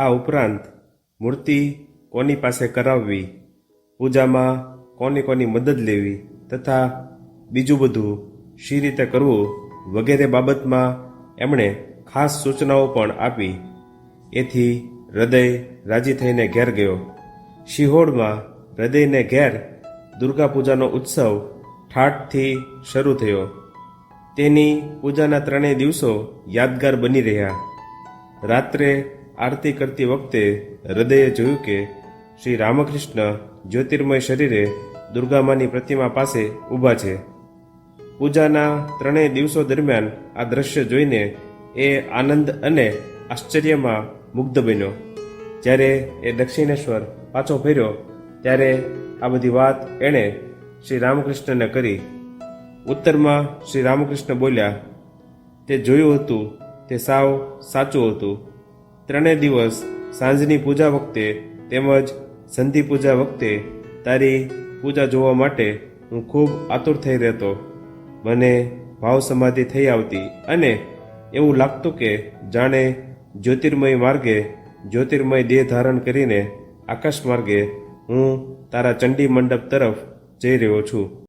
આ ઉપરાંત મૂર્તિ કોની પાસે કરાવવી, પૂજામાં કોની કોની મદદ લેવી તથા બીજું બધું શી રીતે કરવું વગેરે બાબતમાં એમણે ખાસ સૂચનાઓ પણ આપી. એથી હૃદય રાજી થઈને ઘેર ગયો. શિહોળમાં હૃદયને ઘેર દુર્ગા પૂજાનો ઉત્સવ ઠાઠથી શરૂ થયો. તેની પૂજાના ત્રણેય દિવસો યાદગાર બની રહ્યા. રાત્રે આરતી કરતી વખતે હૃદયે જોયું કે શ્રી રામકૃષ્ણ જ્યોતિર્મય શરીરે દુર્ગામાની પ્રતિમા પાસે ઊભા છે. પૂજાના ત્રણેય દિવસો દરમિયાન આ દ્રશ્ય જોઈને એ આનંદ અને આશ્ચર્યમાં મુગ્ધ બન્યો. જ્યારે એ દક્ષિણેશ્વર પાછો ફર્યો, ત્યારે આ બધી વાત એણે શ્રી રામકૃષ્ણને કરી. ઉત્તરમાં શ્રી રામકૃષ્ણ બોલ્યા, તે જોયું હતું, તે સાવ સાચું હતું. ત્રણેય દિવસ સાંજની પૂજા વખતે તેમજ સંધિ પૂજા વખતે તારી પૂજા જોવા માટે હું ખૂબ આતુર થઈ રહેતો. મને ભાવ સમાધિ થઈ આવતી અને એવું લાગતું કે જાણે જ્યોતિર્મય માર્ગે જ્યોતિર્મય દેહ ધારણ કરીને આકાશ માર્ગે હું તારા ચંડી મંડપ તરફ જઈ રહ્યો છું.